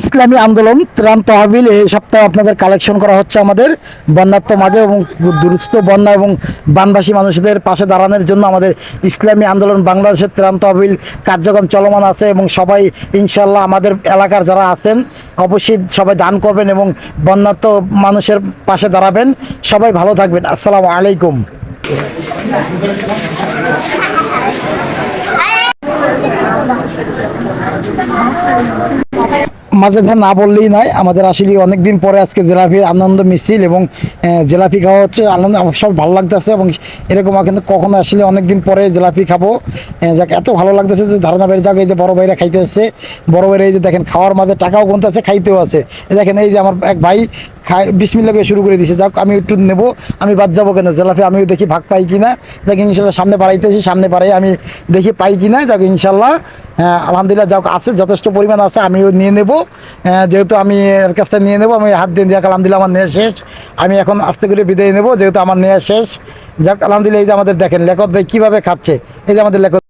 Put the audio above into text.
ইসলামী আন্দোলন ত্রাণ তহবিল এই সপ্তাহে আপনাদের কালেকশন করা হচ্ছে আমাদের। বন্যাত্ম মাঝে এবং দুরুস্ত বন্যা এবং বানবাসী মানুষদের পাশে দাঁড়ানোর জন্য আমাদের ইসলামী আন্দোলন বাংলাদেশের ত্রাণ তহবিল কার্যক্রম চলমান আছে এবং সবাই ইনশাল্লাহ আমাদের এলাকার যারা আছেন, অবশ্যই সবাই দান করবেন এবং বন্যাত্ম মানুষের পাশে দাঁড়াবেন। সবাই ভালো থাকবেন। আসসালামু আলাইকুম। মাঝে ধার না বললেই নয়, আমাদের আসলে অনেকদিন পরে আজকে জেলাপির আনন্দ মিছিল এবং জেলাপি খাওয়া হচ্ছে, আনন্দ সব ভালো লাগতেছে এবং এরকম কিন্তু কখনো আসলে অনেক দিন পরে জেলাপি খাব। যাক, এত ভালো লাগতেছে যে ধারণা বাইরে যাক, এই যে বড়ো ভাইরা খাইতে আসছে বড় ভাইরা এই যে দেখেন, খাওয়ার মাঝে টাকাও গুনতে আছে খাইতেও আছে। দেখেন, এই যে আমার এক ভাই খাই বিসমিল্লা করে শুরু করে দিছে। যাক আমি একটু নেব আমি বাদ যাব কেন? জেলাপি আমিও দেখি ভাগ পাই কিনা। যাক ইনশাল্লাহ সামনে বাড়াইতেছি সামনে বাড়াই আমি দেখি পাই কিনা। যাক ইনশাল্লাহ হ্যাঁ, আলহামদুলিল্লাহ যাক আছে যথেষ্ট পরিমাণ আছে আমিও নিয়ে নেব। যেহেতু আমি এর কাছ থেকে নিয়ে নেব আমি হাত দিয়ে যাক আলহামদুলিল্লাহ আমার নেওয়া শেষ। আমি এখন আস্তে করে বিদায় নেব যেহেতু আমার নেওয়া শেষ। যাক আলহামদুলিল্লাহ এই যে আমাদের দেখেন লেখত ভাই কীভাবে খাচ্ছে এই যে আমাদের লেখত